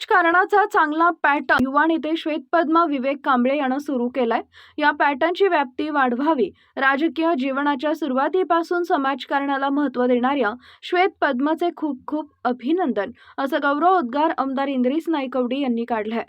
राजकारणाचा चांगला पॅटर्न युवा नेते श्वेतपद्मा विवेक कांबळे यानं सुरू केलाय. या पॅटर्नची व्याप्ती वाढवावी राजकीय जीवनाच्या सुरुवातीपासून समाजकारणाला महत्त्व देणाऱ्या श्वेतपद्माचे खूप खूप अभिनंदन असं गौरव उद्गार आमदार इंद्रिस नाईकवडी यांनी काढलाय.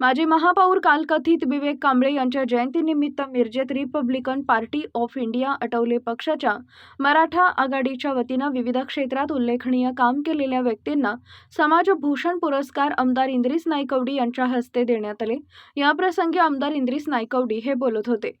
माजी महापौर कालकथित विवेक कांबळे यांच्या जयंतीनिमित्त मिरजेत Republican Party of India Athawale पक्षाच्या मराठा आघाडीच्या वतीनं विविध क्षेत्रात उल्लेखनीय काम केलेल्या व्यक्तींना समाजभूषण पुरस्कार आमदार इंद्रिस नायकवडी यांच्या हस्ते देण्यात आले. याप्रसंगी आमदार इंद्रिस नायकवडी हे बोलत होते.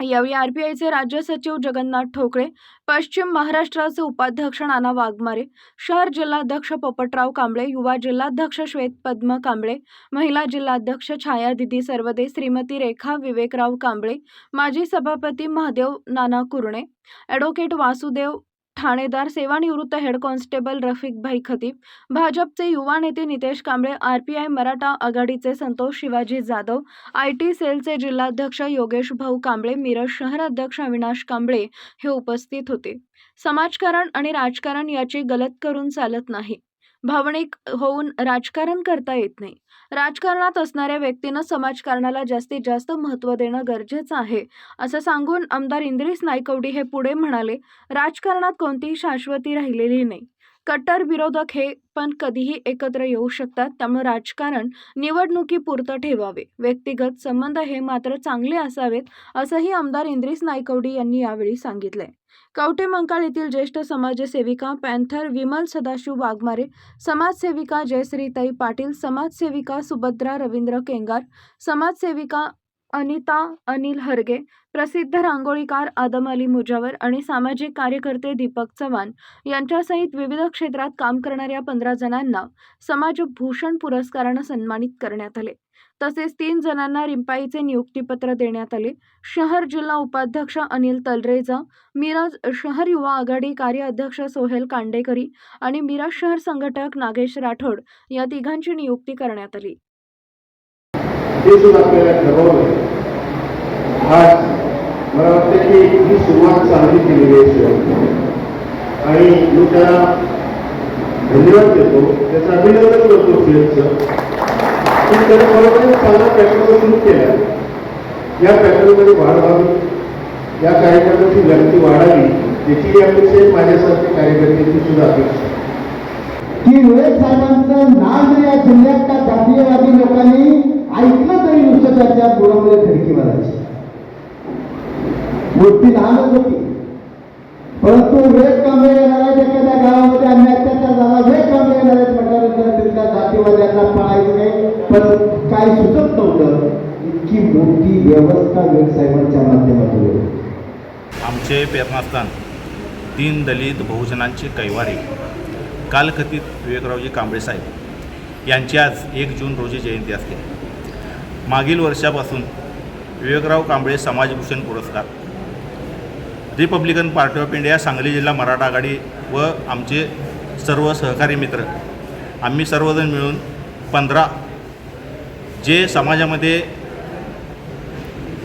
यावेळी आरबीआयचे राज्य सचिव जगन्नाथ ठोकळे पश्चिम महाराष्ट्राचे उपाध्यक्ष नाना वाघमारे शहर जिल्हाध्यक्ष पोपटराव कांबळे युवा जिल्हाध्यक्ष श्वेत पद्म कांबळे महिला जिल्हाध्यक्ष छाया दिदी सर्वदे श्रीमती रेखा विवेकराव कांबळे माजी सभापती महादेव नाना कुरणे ॲडव्होकेट वासुदेव ठाणेदार सेवानिवृत्त हेड कॉन्स्टेबल रफिकभाई खतीब भाजपचे युवा नेते नितेश कांबळे आरपीआय मराठा आघाडीचे संतोष शिवाजी जाधव आय टी सेलचे जिल्हाध्यक्ष योगेश भाऊ कांबळे मिरज शहर अध्यक्ष अविनाश कांबळे हे उपस्थित होते. समाजकारण आणि राजकारण याची गलत करून चालत नाही. भावनिक होऊन राजकारण करता येत नाही. राजकारणात असणाऱ्या व्यक्तीनं समाजकारणाला जास्तीत जास्त महत्त्व देणं गरजेचं आहे असं सांगून आमदार इंद्रिस नायकवडी हे पुढे म्हणाले राजकारणात कोणतीही शाश्वती राहिलेली नाही. कट्टर विरोधक हे पण कधीही एकत्र येऊ शकतात. त्यामुळे राजकारण निवडणुकीपुरतं ठेवावे. व्यक्तिगत संबंध हे मात्र चांगले असावेत असंही आमदार इंद्रिस नायकवडी यांनी यावेळी सांगितले कवठे मंकाळ येथील ज्येष्ठ समाजसेविका पॅन्थर विमल सदाशिव वाघमारे समाजसेविका जयश्रीताई पाटील समाजसेविका सुभद्रा रवींद्र केंगार समाजसेविका अनिता अनिल हरगे प्रसिद्ध रांगोळीकार आदम अली मुजावर आणि सामाजिक कार्यकर्ते दीपक चव्हाण यांच्यासहित विविध क्षेत्रात काम करणाऱ्या पंधरा जणांना समाजभूषण पुरस्कारानं सन्मानित करण्यात आले. तसेच तीन जणांना रिंपाईचे नियुक्तीपत्र देण्यात आले. शहर जिल्हा उपाध्यक्ष अनिल तलरेजा मिरज शहर युवा आघाडी कार्याध्यक्ष सोहेल कांडेकरी आणि मिरज शहर संघटक नागेश राठोड या तिघांची नियुक्ती करण्यात आली. आपल्याला ठरवलं. आज मला वाटतं की ही सुरुवात चांगली केलेली आहे शिवाय आणि मी त्याला धन्यवाद देतो. त्याचं अभिनंदन करतो सुरेशचं की त्याने बरोबर चांगला पॅटर्न सुरू केला या पॅटर्नमध्ये वाढ व्हावी. या कार्यक्रमाची गर्दी वाढावी. याची अपेक्षा आहे माझ्यासारख्या कार्यकर्त्यांची सुद्धा अपेक्षा की रोहित साहेबांचं नाव या जिल्ह्यात परंतु वेग कमी येणार आहेत एखाद्या गावामध्ये आम्ही अत्याचार झाला. वेग कमी येणार आहेत म्हटल्यानंतर तिथल्या जातीवाद्यांना पाळायचं नाही. पण काय सुचत नव्हतं इतकी मोठी व्यवस्था विवेक साहेबांच्या माध्यमातून आमचे पेरणास्थान तीन दलित बहुजनांची कैवारी कालकथित विवेकरावजी कांबळे साहेब. यांची आज एक जून रोजी जयंती असते. मागील वर्षापासून विवेकराव कांबळे समाजभूषण पुरस्कार Republican Party of India Sangli जिल्हा मराठा आघाडी व आमचे सर्व सहकारी मित्र. आम्ही सर्वजण मिळून पंधरा जे समाजामध्ये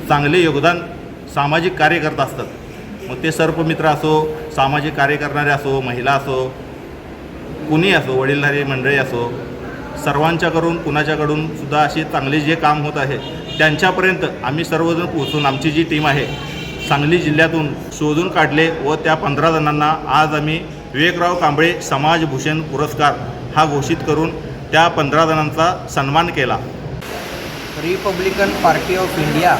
चांगले योगदान सामाजिक कार्य करत असतात मग ते सर्पमित्र असो सामाजिक कार्य करणारे असो महिला असो कुणी असो वडीलधारी मंडळी असो सर्वांच्याकडून कुणाच्याकडून सुद्धा असे चांगले जे काम होत आहे त्यांच्यापर्यंत आम्ही सर्वजण पोहोचून आमची जी टीम आहे सांगली जिल्ह्यातून शोधून काढले व त्या पंधरा जणांना आज आम्ही विवेकराव कांबळे समाजभूषण पुरस्कार हा घोषित करून त्या पंधरा जणांचा सन्मान केला. Republican Party of India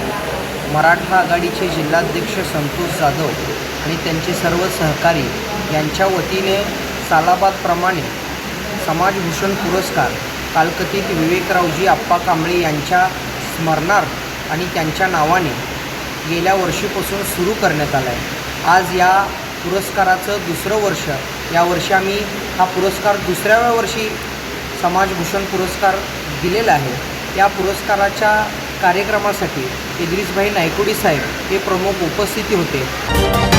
Maratha आघाडीचे जिल्हाध्यक्ष संतोष जाधव आणि त्यांचे सर्व सहकारी यांच्या वतीने सालाबादप्रमाणे समाजभूषण पुरस्कार कालकथित विवेकरावजी आप्पा कांबळे यांच्या स्मरणार्थ आणि त्यांच्या नावाने गेल्या वर्षीपासून सुरू करण्यात आला आहे आज या पुरस्काराचं दुसरं वर्ष यावर्षी आम्ही हा पुरस्कार दुसऱ्या वर्षी समाजभूषण पुरस्कार दिलेला आहे. या पुरस्काराच्या कार्यक्रमासाठी इद्रिसभाई नायकुडी साहेब हे प्रमुख उपस्थिती होते.